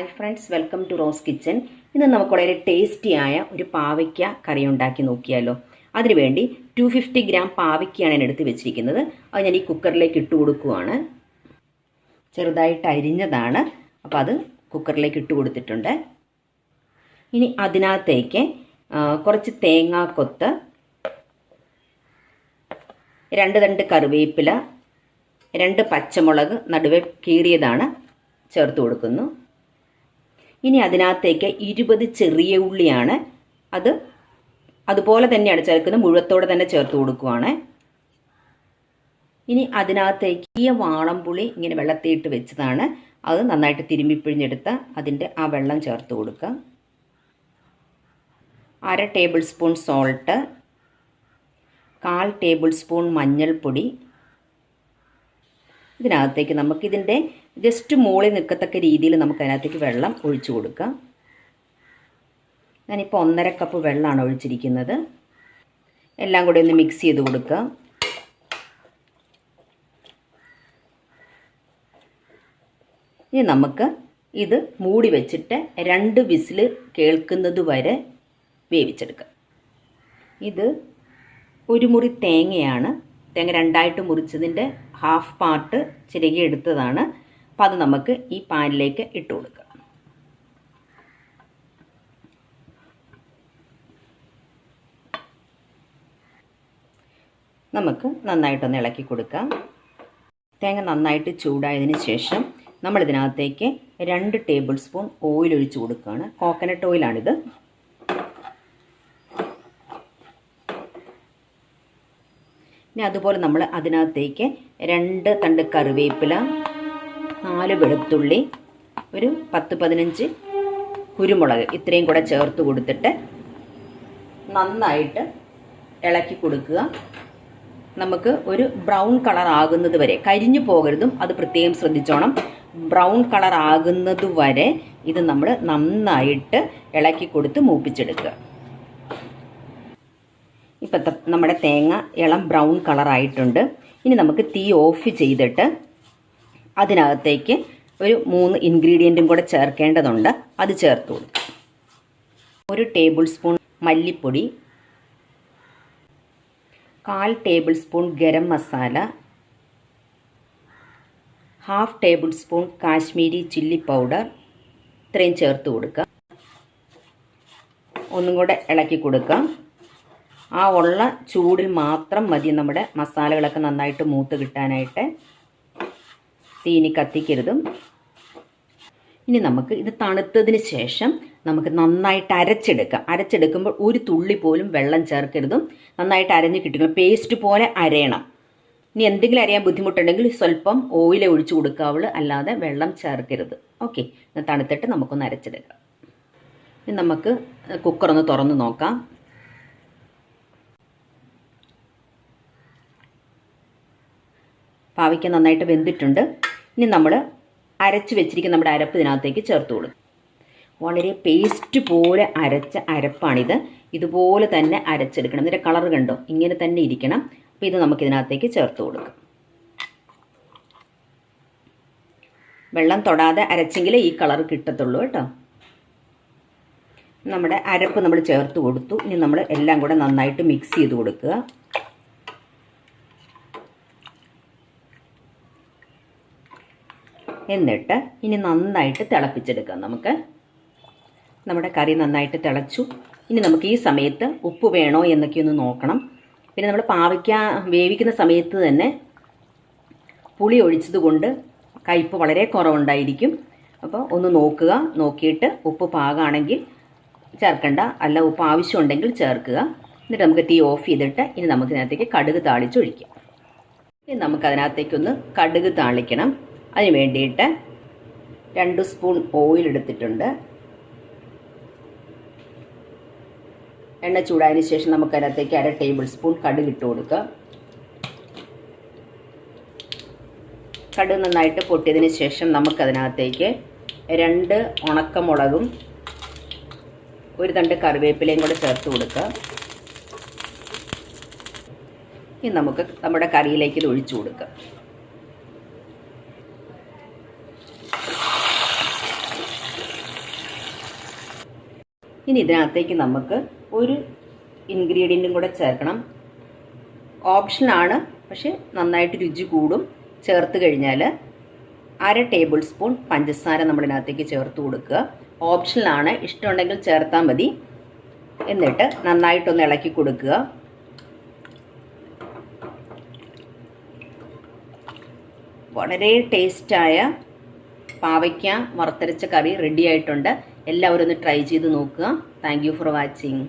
Hi friends welcome to Rose Kitchen ഇന്ന് നമുക്ക് വളരെ ടേസ്റ്റിയായ ഒരു പാവയ്ക്ക കറി ഉണ്ടാക്കി നോക്കിയാലോ. അതിനുവേണ്ടി ടു ഫിഫ്റ്റി ഗ്രാം പാവയ്ക്കയാണ് ഞാൻ എടുത്ത് വെച്ചിരിക്കുന്നത്. അത് ഞാൻ ഈ കുക്കറിലേക്ക് ഇട്ട് കൊടുക്കുവാണ്. ചെറുതായിട്ട് അരിഞ്ഞതാണ്. അപ്പോൾ അത് കുക്കറിലേക്ക് ഇട്ട് കൊടുത്തിട്ടുണ്ട്. ഇനി അതിനകത്തേക്ക് കുറച്ച് തേങ്ങാക്കൊത്ത് രണ്ട് രണ്ട് കറിവേപ്പില രണ്ട് പച്ചമുളക് നടുവെ കീറിയതാണ് ചേർത്ത് കൊടുക്കുന്നു. ഇനി അതിനകത്തേക്ക് ഇരുപത് ചെറിയ ഉള്ളിയാണ്. അത് അതുപോലെ തന്നെയാണ് ചേർക്കുന്നത് മുഴുവത്തോടെ തന്നെ ചേർത്ത് കൊടുക്കുവാണ്. ഇനി അതിനകത്തേക്ക് ഈ വാളംപുളി ഇങ്ങനെ വെള്ളത്തിയിട്ട് വെച്ചതാണ്. അത് നന്നായിട്ട് തിരുമ്മിപ്പിഴിഞ്ഞെടുത്ത് അതിന്റെ ആ വെള്ളം ചേർത്ത് കൊടുക്കുക. അര ടേബിൾ സ്പൂൺ സോൾട്ട് കാൽ ടേബിൾ സ്പൂൺ മഞ്ഞൾപ്പൊടി ഇതിനകത്തേക്ക് നമുക്കിതിന്റെ ജസ്റ്റ് മുകളിൽ നിൽക്കത്തക്ക രീതിയിൽ നമുക്ക് അതിനകത്തേക്ക് വെള്ളം ഒഴിച്ചു കൊടുക്കാം. ഞാനിപ്പോൾ ഒന്നര കപ്പ് വെള്ളമാണ് ഒഴിച്ചിരിക്കുന്നത്. എല്ലാം കൂടി ഒന്ന് മിക്സ് ചെയ്ത് കൊടുക്കുക. ഇനി നമുക്ക് ഇത് മൂടി വെച്ചിട്ട് രണ്ട് വിസിൽ കേൾക്കുന്നത് വരെ വേവിച്ചെടുക്കാം. ഇത് ഒരു മുറി തേങ്ങയാണ് തേങ്ങ രണ്ടായിട്ട് മുറിച്ചതിന്റെ ഹാഫ് പാർട്ട് ചിരകി എടുത്തതാണ്. അപ്പോൾ അത് നമുക്ക് ഈ പാനിലേക്ക് ഇട്ട് കൊടുക്കാം. നമുക്ക് നന്നായിട്ടൊന്ന് ഇളക്കി കൊടുക്കാം. തേങ്ങ നന്നായിട്ട് ചൂടായതിന് ശേഷം നമ്മളിതിനകത്തേക്ക് രണ്ട് ടേബിൾ സ്പൂൺ ഓയിൽ ഒഴിച്ച് കൊടുക്കുകയാണ്. കോക്കനട്ട് ഓയിലാണിത്. ഇനി അതുപോലെ നമ്മൾ അതിനകത്തേക്ക് രണ്ട് തണ്ട് കറിവേപ്പില നാല് വെളുത്തുള്ളി ഒരു പത്ത് പതിനഞ്ച് കുരുമുളക് ഇത്രയും കൂടെ ചേർത്ത് കൊടുത്തിട്ട് നന്നായിട്ട് ഇളക്കി കൊടുക്കുക. നമുക്ക് ഒരു ബ്രൗൺ കളർ ആകുന്നത് വരെ കരിഞ്ഞു പോകരുതും അത് പ്രത്യേകം ശ്രദ്ധിച്ചോണം. ബ്രൗൺ കളർ ആകുന്നത് വരെ ഇത് നമ്മൾ നന്നായിട്ട് ഇളക്കി കൊടുത്ത് മൂപ്പിച്ചെടുക്കുക. ഇപ്പം നമ്മുടെ തേങ്ങ ഇളം ബ്രൗൺ കളറായിട്ടുണ്ട് ഇനി നമുക്ക് തീ ഓഫ് ചെയ്തിട്ട് അതിനകത്തേക്ക് ഒരു മൂന്ന് ഇൻഗ്രീഡിയന്റും കൂടെ ചേർക്കേണ്ടതുണ്ട്. അത് ചേർത്ത് കൊടുക്കും. ഒരു ടേബിൾ സ്പൂൺ മല്ലിപ്പൊടി കാൽ tablespoon garam masala half tablespoon Kashmiri chilli powder ഇത്രയും ചേർത്ത് കൊടുക്കുക ഒന്നും കൂടെ ഇളക്കി കൊടുക്കാം. ആ ഉള്ള ചൂടിൽ മാത്രം മതി നമ്മുടെ മസാലകളൊക്കെ നന്നായിട്ട് മൂത്ത് കിട്ടാനായിട്ട്. തീനി കത്തിക്കരുതും. ഇനി നമുക്ക് ഇത് തണുത്തതിന് ശേഷം നമുക്ക് നന്നായിട്ട് അരച്ചെടുക്കാം. അരച്ചെടുക്കുമ്പോൾ ഒരു തുള്ളി പോലും വെള്ളം ചേർക്കരുതും. നന്നായിട്ട് അരഞ്ഞ് കിട്ടിക്കണം പേസ്റ്റ് പോലെ അരയണം. ഇനി എന്തെങ്കിലും അറിയാൻ ബുദ്ധിമുട്ടുണ്ടെങ്കിൽ സ്വല്പം ഓയിൽ ഒഴിച്ചു കൊടുക്കാവുള്ളൂ. അല്ലാതെ വെള്ളം ചേർക്കരുത്. ഓക്കെ തണുത്തിട്ട് നമുക്കൊന്ന് അരച്ചെടുക്കാം. ഇനി നമുക്ക് കുക്കറൊന്ന് തുറന്ന് നോക്കാം. പാവയ്ക്ക നന്നായിട്ട് വെന്തിട്ടുണ്ട്. ഇനി നമ്മൾ അരച്ച് വെച്ചിരിക്കുന്ന നമ്മുടെ അരപ്പ് ഇതിനകത്തേക്ക് ചേർത്ത് കൊടുക്കും. വളരെ പേസ്റ്റ് പോലെ അരച്ച അരപ്പാണിത്. ഇതുപോലെ തന്നെ അരച്ചെടുക്കണം. ഇതിന്റെ കളർ കണ്ടോ? ഇങ്ങനെ തന്നെ ഇരിക്കണം. അപ്പോൾ ഇത് നമുക്ക് ഇതിനകത്തേക്ക് ചേർത്ത് കൊടുക്കാം. വെള്ളം തൊടാതെ അരച്ചെങ്കിലേ ഈ കളർ കിട്ടത്തുള്ളൂ കേട്ടോ. നമ്മുടെ അരപ്പ് നമ്മൾ ചേർത്ത് കൊടുത്തു. ഇനി നമ്മൾ എല്ലാം കൂടെ നന്നായിട്ട് മിക്സ് ചെയ്ത് കൊടുക്കുക. എന്നിട്ട് ഇനി നന്നായിട്ട് തിളപ്പിച്ചെടുക്കാം നമുക്ക്. നമ്മുടെ കറി നന്നായിട്ട് തിളച്ചു. ഇനി നമുക്ക് ഈ സമയത്ത് ഉപ്പ് വേണോ എന്നൊക്കെ ഒന്ന് നോക്കണം. പിന്നെ നമ്മൾ പാവയ്ക്ക വേവിക്കുന്ന സമയത്ത് തന്നെ പുളി ഒഴിച്ചതുകൊണ്ട് കയ്പ്പ് വളരെ കുറവുണ്ടായിരിക്കും. അപ്പോൾ ഒന്ന് നോക്കുക. നോക്കിയിട്ട് ഉപ്പ് പാകമാണെങ്കിൽ ചേർക്കണ്ട. അല്ല ഉപ്പ് ആവശ്യമുണ്ടെങ്കിൽ ചേർക്കുക. എന്നിട്ട് നമുക്ക് തീ ഓഫ് ചെയ്തിട്ട് ഇനി നമുക്ക് ഇതിനകത്തേക്ക് കടുക് താളിച്ചൊഴിക്കാം ഇനി നമുക്ക് അതിനകത്തേക്കൊന്ന് കടുക് താളിക്കണം. അതിന് വേണ്ടിയിട്ട് രണ്ട് സ്പൂൺ ഓയിൽ എടുത്തിട്ടുണ്ട്. എണ്ണ ചൂടായതിന് ശേഷം നമുക്ക് അതിനകത്തേക്ക് അര ടേബിൾ സ്പൂൺ കടുക് ഇട്ട് കൊടുക്കുക. കടുക് നന്നായിട്ട് പൊട്ടിയതിന് ശേഷം നമുക്കതിനകത്തേക്ക് രണ്ട് ഉണക്കമുളകും ഒരു തണ്ട് കറിവേപ്പിലയും കൂടെ ചേർത്ത് കൊടുക്കുക. ഇനി നമുക്ക് നമ്മുടെ കറിയിലേക്ക് ഇത് ഒഴിച്ചു കൊടുക്കാം. ഇനി ഇതിനകത്തേക്ക് നമുക്ക് ഒരു ഇൻഗ്രീഡിയന്റും കൂടെ ചേർക്കണം. ഓപ്ഷനാണ് പക്ഷെ നന്നായിട്ട് രുചി കൂടും. ചേർത്ത് കഴിഞ്ഞാൽ അര ടേബിൾ സ്പൂൺ പഞ്ചസാര നമ്മളിതിനകത്തേക്ക് ചേർത്ത് കൊടുക്കുക. ഓപ്ഷനിലാണ് ഇഷ്ടമുണ്ടെങ്കിൽ ചേർത്താൽ മതി. എന്നിട്ട് നന്നായിട്ടൊന്ന് ഇളക്കി കൊടുക്കുക. വളരെ ടേസ്റ്റായ പാവയ്ക്ക വറുത്തരച്ച കറി റെഡിയായിട്ടുണ്ട് എല്ലാവരും ഒന്ന് ട്രൈ ചെയ്ത് നോക്കുക. Thank for watching